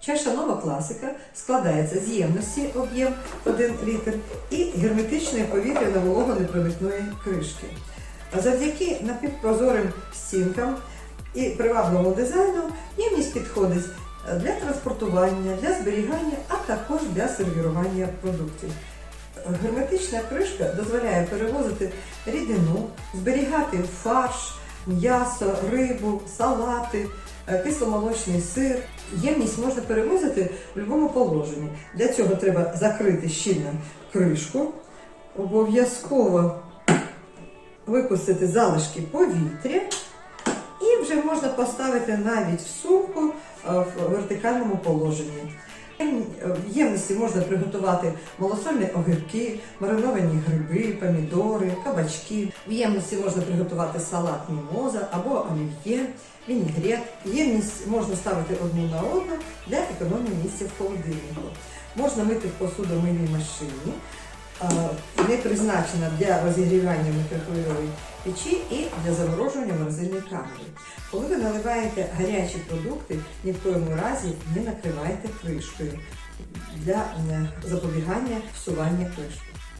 Чаша нова класика складається з ємності об'єм 1 літр і герметичної повітряно вологонепроникної кришки. Завдяки напівпрозорим стінкам і привабливому дизайну ємність підходить для транспортування, для зберігання, а також для сервірування продуктів. Герметична кришка дозволяє перевозити рідину, зберігати фарш, м'ясо, рибу, салати, е, кисломолочний сир. Ємність можна перевозити в будь-якому положенні. Для цього треба закрити щільно кришку, обов'язково випустити залишки повітря і вже можна поставити навіть в сумку е, в вертикальному положенні. В ємності можна приготувати малосольні огірки, мариновані гриби, помідори, кабачки. В ємності можна приготувати салат мімоза або олів'є, вінігрет. Ємність можна ставити одну на одну для економії місця в холодильнику. Можна мити в посудомийній машині, не призначена для розігрівання мікрохвильової печі і для заморожування в морозильній камері. Коли ви наливаєте гарячі продукти, ні в коєму разі не накривайте кришкою для е, запобігання всування кришки.